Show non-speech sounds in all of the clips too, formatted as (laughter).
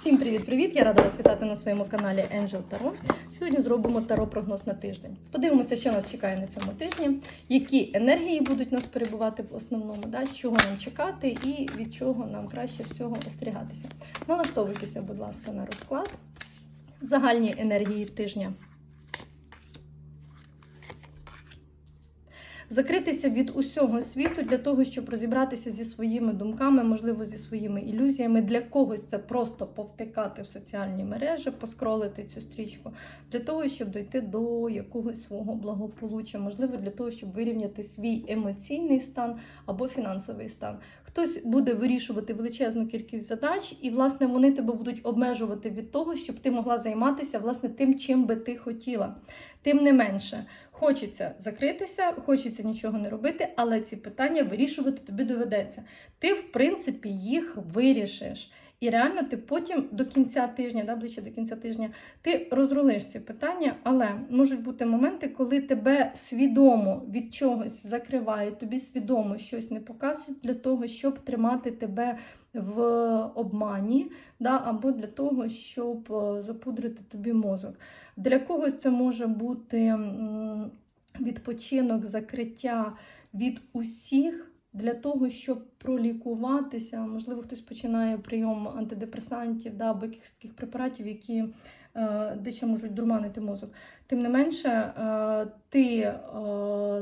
Всім привіт-привіт! Я рада вас вітати на своєму каналі Angel Tarot. Сьогодні зробимо таро прогноз на тиждень. Подивимося, що нас чекає на цьому тижні, які енергії будуть нас перебувати в основному, да, з чого нам чекати і від чого нам краще всього остерігатися. Налаштовуйтеся, будь ласка, на розклад. Загальні енергії тижня. Закритися від усього світу для того, щоб розібратися зі своїми думками, можливо, зі своїми ілюзіями. Для когось це просто повтикати в соціальні мережі, поскролити цю стрічку, для того, щоб дойти до якогось свого благополуччя, можливо, для того, щоб вирівняти свій емоційний стан або фінансовий стан. Хтось буде вирішувати величезну кількість задач, і, власне, вони тебе будуть обмежувати від того, щоб ти могла займатися власне тим, чим би ти хотіла. Тим не менше, хочеться закритися, хочеться нічого не робити, але ці питання вирішувати тобі доведеться. Ти, в принципі, їх вирішиш. І реально ти потім до кінця тижня, да, ближче до кінця тижня, ти розрулиш ці питання, але можуть бути моменти, коли тебе свідомо від чогось закривають, тобі свідомо щось не показують для того, щоб тримати тебе в обмані, да, або для того, щоб е, запудрити тобі мозок. Для когось це може бути відпочинок, закриття від усіх. Для того, щоб пролікуватися, можливо, хтось починає прийом антидепресантів да, або якихось таких препаратів, які е, дещо можуть дурманити мозок. Тим не менше, е, ти е,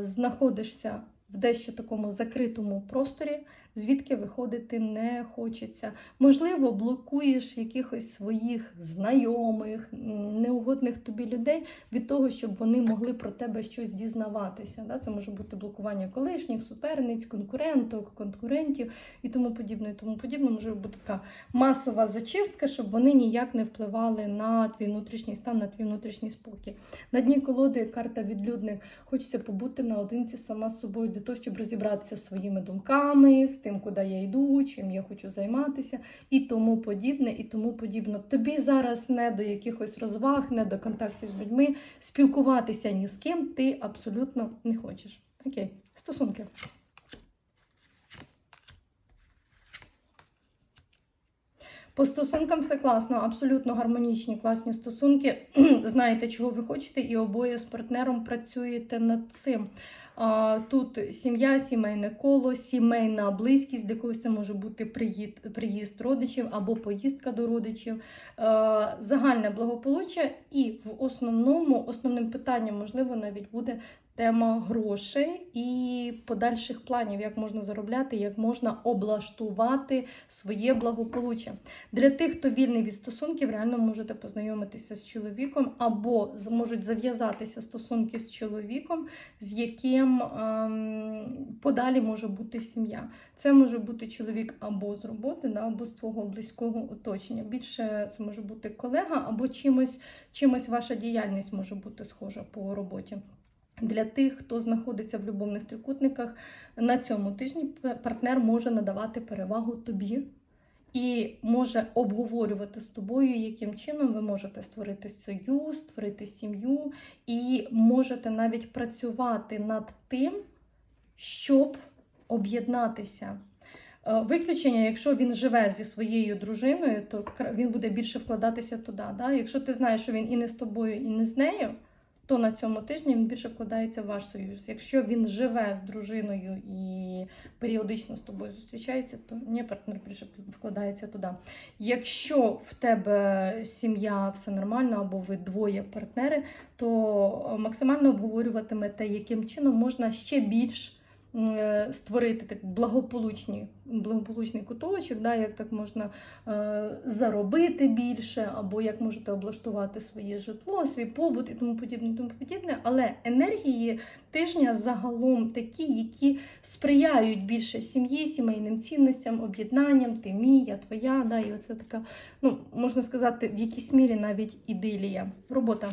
знаходишся в дещо такому закритому просторі, звідки виходити не хочеться. Можливо, блокуєш якихось своїх знайомих, неугодних тобі людей від того, щоб вони могли про тебе щось дізнаватися. Це може бути блокування колишніх, суперниць, конкуренток, конкурентів і тому подібне. І тому подібне може бути така масова зачистка, щоб вони ніяк не впливали на твій внутрішній стан, на твій внутрішній спокій. На дні колоди карта відлюдних. Хочеться побути наодинці сама з собою для того, щоб розібратися зі своїми думками, з тим, куди я йду, чим я хочу займатися, і тому подібне, і тому подібне. Тобі зараз не до якихось розваг, не до контактів з людьми, спілкуватися ні з ким ти абсолютно не хочеш. Окей, стосунки. По стосункам все класно, абсолютно гармонічні, класні стосунки. (clears throat) Знаєте, чого ви хочете, і обоє з партнером працюєте над цим. Тут сім'я, сімейне коло, сімейна близькість, для когось це може бути приїзд, приїзд родичів або поїздка до родичів, загальне благополуччя, і в основному основним питанням, можливо, навіть буде тема грошей і подальших планів, як можна заробляти, як можна облаштувати своє благополуччя. Для тих, хто вільний від стосунків, реально можете познайомитися з чоловіком або можуть зав'язатися стосунки з чоловіком, з яким ем, подалі може бути сім'я. Це може бути чоловік або з роботи, або з твого близького оточення. Більше це може бути колега, або чимось, чимось ваша діяльність може бути схожа по роботі. Для тих, хто знаходиться в любовних трикутниках, на цьому тижні партнер може надавати перевагу тобі і може обговорювати з тобою, яким чином ви можете створити союз, створити сім'ю, і можете навіть працювати над тим, щоб об'єднатися. Е, Виключення, якщо він живе зі своєю дружиною, то він буде більше вкладатися туди. Да? Якщо ти знаєш, що він і не з тобою, і не з нею, то на цьому тижні він більше вкладається в ваш союз. Якщо він живе з дружиною і періодично з тобою зустрічається, то ні, партнер більше вкладається туди. Якщо в тебе сім'я все нормально, або ви двоє партнери, то максимально обговорюватимете, яким чином можна ще більш е, створити так благополучні, благополучний куточок, да, як так можна е, заробити більше, або як можете облаштувати своє житло, свій побут і тому подібне, тому подібне. Але енергії тижня загалом такі, які сприяють більше сім'ї, сімейним цінностям, об'єднанням, ти мій, я твоя. Да, і оце така, ну можна сказати, в якійсь мірі навіть ідилія. Робота.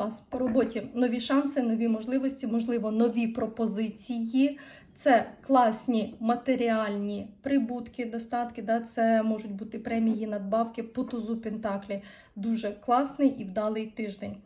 Клас по роботі. Нові шанси, нові можливості, можливо, нові пропозиції. Це класні матеріальні прибутки, достатки. Да? Це можуть бути премії, надбавки по тузу Пентаклі. Дуже класний і вдалий тиждень.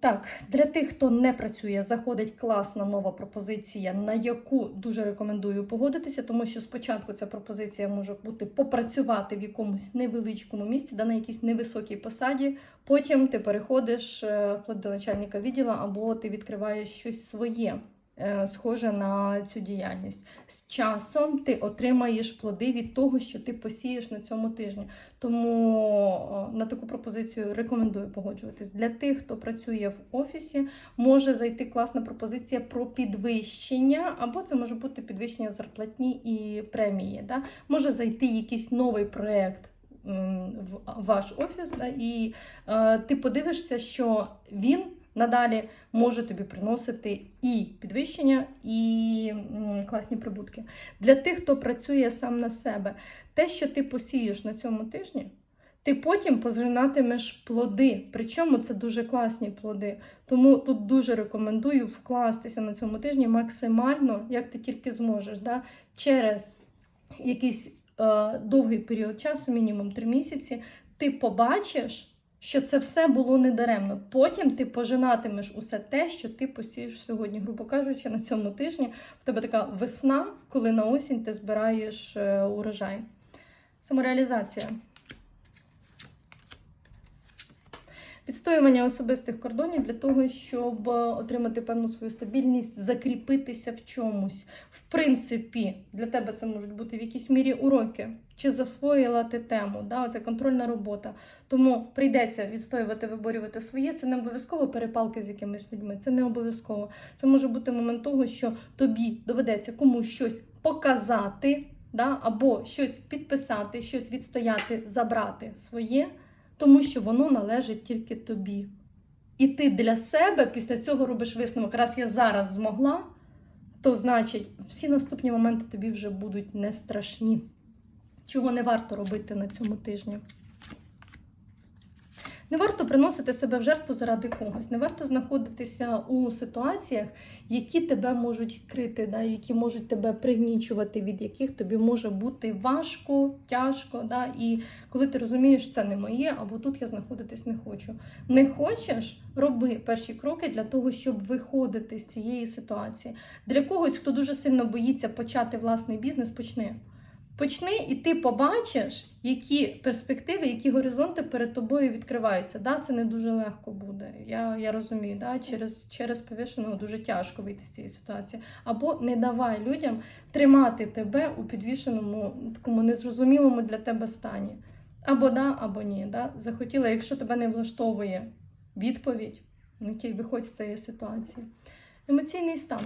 Так, для тих, хто не працює, заходить класна нова пропозиція, на яку дуже рекомендую погодитися, тому що спочатку ця пропозиція може бути попрацювати в якомусь невеличкому місці, да, на якійсь невисокій посаді. Потім ти переходиш е, вплоть до начальника відділу, або ти відкриваєш щось своє. Е, Схоже на цю діяльність. З часом ти отримаєш плоди від того, що ти посієш на цьому тижні. Тому на таку пропозицію рекомендую погоджуватись. Для тих, хто працює в офісі, може зайти класна пропозиція про підвищення, або це може бути підвищення зарплатні і премії. Да? Може зайти якийсь новий проєкт в ваш офіс, да? і е, ти подивишся, що він. Надалі може тобі приносити і підвищення, і класні прибутки. Для тих, хто працює сам на себе, те, що ти посієш на цьому тижні, ти потім пожинатимеш плоди. Причому це дуже класні плоди. Тому тут дуже рекомендую вкластися на цьому тижні максимально, як ти тільки зможеш. Да? Через якийсь е, довгий період часу, мінімум 3 місяці, ти побачиш. Що це все було недаремно. Потім ти пожинатимеш усе те, що ти посієш сьогодні. Грубо кажучи, на цьому тижні в тебе така весна, коли на осінь ти збираєш е, урожай. Самореалізація. Відстоювання особистих кордонів для того, щоб е, отримати певну свою стабільність, закріпитися в чомусь. В принципі, для тебе це можуть бути в якійсь мірі уроки, чи засвоїла ти тему. Да? Це контрольна робота. Тому прийдеться відстоювати, виборювати своє. Це не обов'язково перепалки з якимись людьми. Це не обов'язково. Це може бути момент того, що тобі доведеться комусь щось показати, да? або щось підписати, щось відстояти, забрати своє тому що воно належить тільки тобі. І ти для себе після цього робиш висновок, раз я зараз змогла, то значить всі наступні моменти тобі вже будуть не страшні. Чого не варто робити на цьому тижні. Не варто приносити себе в жертву заради когось, не варто знаходитися у ситуаціях, які тебе можуть крити, да, які можуть тебе пригнічувати, від яких тобі може бути важко, тяжко. Да, І коли ти розумієш, це не моє, або тут я знаходитись не хочу. Не хочеш, роби перші кроки для того, щоб виходити з цієї ситуації. Для когось, хто дуже сильно боїться почати власний бізнес, почни. Почни, і ти побачиш, які перспективи, які горизонти перед тобою відкриваються. Да, це не дуже легко буде. Я я розумію, да, через через повішеного дуже тяжко вийти з цієї ситуації. Або не давай людям тримати тебе у підвішеному, такому незрозумілому для тебе стані. Або да, або ні. Да. Захотіла, якщо тебе не влаштовує відповідь, ну, окей, виходь з цієї ситуації. Емоційний стан.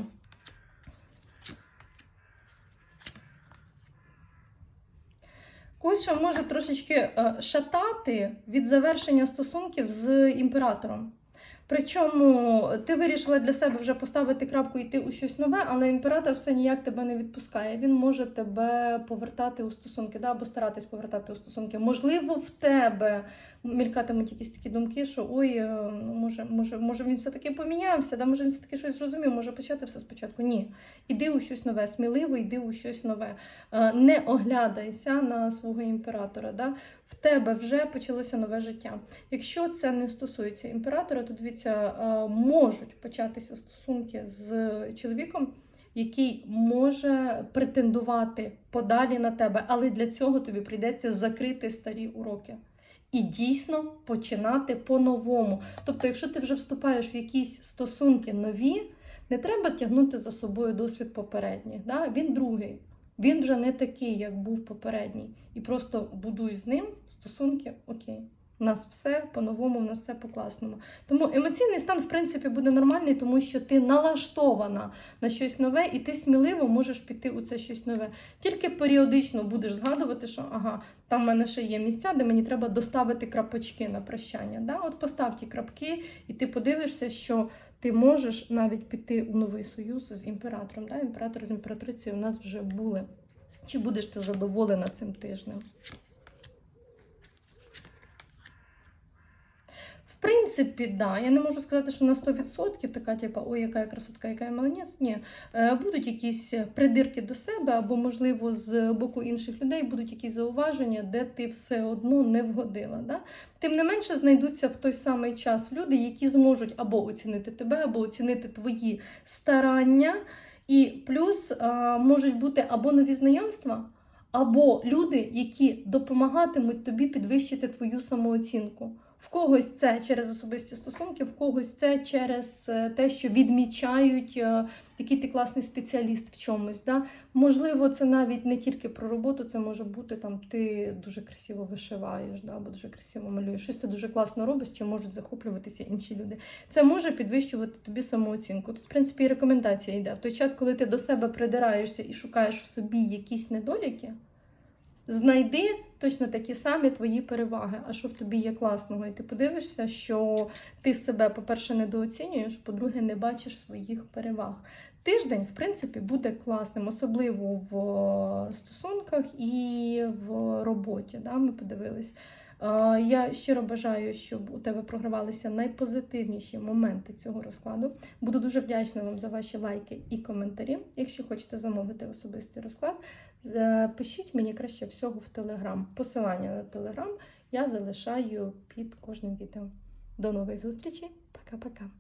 Когось що може трошечки е, шатати від завершення стосунків з імператором. Причому ти вирішила для себе вже поставити крапку і йти у щось нове, але імператор все ніяк тебе не відпускає. Він може тебе повертати у стосунки, да, або старатись повертати у стосунки. Можливо, в тебе мількатимуть якісь такі думки, що ой, е, ну, може, може, може він все-таки помінявся, да, може він все-таки щось зрозумів, може почати все спочатку. Ні. Іди у щось нове, сміливо йди у щось нове. Е, Не оглядайся на свого імператора. Да? В тебе вже почалося нове життя. Якщо це не стосується імператора, то дивіться, е, можуть початися стосунки з чоловіком. Який може претендувати подалі на тебе, але для цього тобі прийдеться закрити старі уроки і дійсно починати по-новому. Тобто, якщо ти вже вступаєш в якісь стосунки нові, не треба тягнути за собою досвід попередніх. Да? Він другий. Він вже не такий, як був попередній. І просто будуй з ним стосунки окей. У нас все по-новому, у нас все по-класному. Тому емоційний стан, в принципі, буде нормальний, тому що ти налаштована на щось нове, і ти сміливо можеш піти у це щось нове. Тільки періодично будеш згадувати, що ага, там в мене ще є місця, де мені треба доставити крапочки на прощання. Да? От постав ті крапки, і ти подивишся, що ти можеш навіть піти у новий союз з імператором. Да? Імператор з імператрицею у нас вже були. Чи будеш ти задоволена цим тижнем? В принципі, да. Я не можу сказати, що на 100% така, типу, ой, яка я красотка, яка я молодець. Ні. Е, Будуть якісь придирки до себе, або, можливо, з боку інших людей будуть якісь зауваження, де ти все одно не вгодила. Да? Тим не менше, знайдуться в той самий час люди, які зможуть або оцінити тебе, або оцінити твої старання. І плюс можуть бути або нові знайомства, або люди, які допомагатимуть тобі підвищити твою самооцінку. В когось це через особисті стосунки, в когось це через е, те, що відмічають, е, який ти класний спеціаліст в чомусь. Да? Можливо, це навіть не тільки про роботу, це може бути там ти дуже красиво вишиваєш, да? або дуже красиво малюєш. Щось ти дуже класно робиш, чим можуть захоплюватися інші люди. Це може підвищувати тобі самооцінку. Тут, в принципі, і рекомендація йде. В той час, коли ти до себе придираєшся і шукаєш в собі якісь недоліки. Знайди точно такі самі твої переваги, а що в тобі є класного. І ти подивишся, що ти себе, по-перше, недооцінюєш, по-друге, не бачиш своїх переваг. Тиждень, в принципі, буде класним, особливо в е, стосунках і в роботі. Да, Ми подивились. Е, Я щиро бажаю, щоб у тебе програвалися найпозитивніші моменти цього розкладу. Буду дуже вдячна вам за ваші лайки і коментарі. Якщо хочете замовити особистий розклад, пишіть мені краще всього в Телеграм. Посилання на Телеграм я залишаю під кожним відео. До нових зустрічей. Пока-пока.